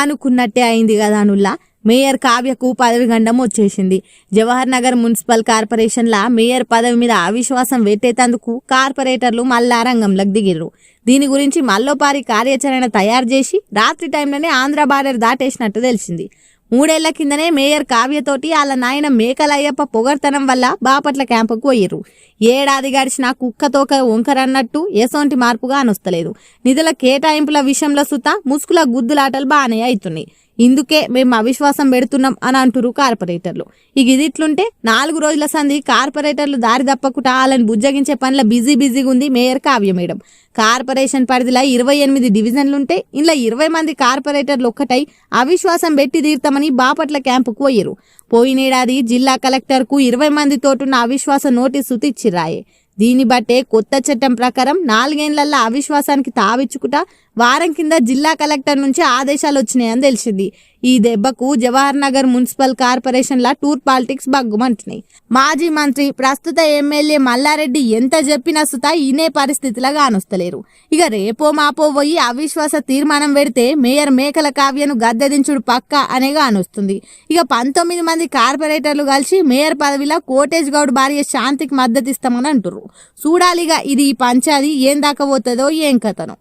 అనుకున్నట్టే అయింది కదా అనుల్లా? మేయర్ కావ్యకు పదవి గండం వచ్చేసింది. జవహర్ నగర్ మున్సిపల్ కార్పొరేషన్ల మేయర్ పదవి మీద అవిశ్వాసం పెట్టేటందుకు కార్పొరేటర్లు మళ్ళా రంగంలోకి దిగిర్రు. దీని గురించి మల్లోపారి కార్యాచరణ తయారు చేసి రాత్రి టైంలోనే ఆంధ్ర బార్డర్ దాటేసినట్టు తెలిసింది. మూడేళ్ళ కిందనే మేయర్ కావ్యతోటి వాళ్ళ నాయన మేకలయ్యప్ప పొగర్తనం వల్ల బాపట్ల క్యాంపుకు పోయిర్రు. ఏడాది గడిచిన కుక్కతోక వంకరన్నట్టు ఎసొంటి మార్పుగా అనొస్తలేదు. నిధుల కేటాయింపుల విషయంలో సుత ముసుగుల గుద్దులాటలు బాగానే అవుతున్నాయి ఇందుకే మేము అవిశ్వాసం పెడుతున్నాం అని అంటురు కార్పొరేటర్లు. ఇక ఇది ఇట్లుంటే నాలుగు రోజుల సంధి కార్పొరేటర్లు దారి తప్పకుండా వాళ్ళని బుజ్జగించే పనుల బిజీ బిజీగా ఉంది మేయర్ కావ్య మేడం. కార్పొరేషన్ పరిధిలో ఇరవై ఎనిమిది డివిజన్లుంటే ఇంట్లో ఇరవై మంది కార్పొరేటర్లు ఒక్కటై అవిశ్వాసం పెట్టి తీర్తామని బాపట్ల క్యాంపుకు పోయారు పోయినేడాది జిల్లా కలెక్టర్కు ఇరవై మంది తోటున్న అవిశ్వాస నోటీసు తెచ్చిరాయే దీన్ని బట్టే కొత్త చట్టం ప్రకారం నాలుగేళ్ళలో అవిశ్వాసానికి తావిచ్చుకుట వారం కింద జిల్లా కలెక్టర్ నుంచి ఆదేశాలు వచ్చినాయని తెలిసింది. ఈ దెబ్బకు జవహర్ నగర్ మున్సిపల్ కార్పొరేషన్ల టూర్ పాలిటిక్స్ బగ్గుమంటున్నాయి మాజీ మంత్రి ప్రస్తుత ఎమ్మెల్యే మల్లారెడ్డి ఎంత చెప్పినా సుత ఇనే పరిస్థితిలో కానొస్తలేరు ఇక రేపో మాపో పోయి అవిశ్వాస తీర్మానం పెడితే మేయర్ మేకల కావ్యను గద్దెదించుడు పక్క అనే కానొస్తుంది ఇక పంతొమ్మిది మంది కార్పొరేటర్లు కలిసి మేయర్ పదవిలో కోటేజ్ గౌడ్ భార్య శాంతికి మద్దతు ఇస్తామని అంటుర్రు. చూడాలిగా ఇది ఈ పంచాది ఏం దాకపోతుందో ఏం కథనో.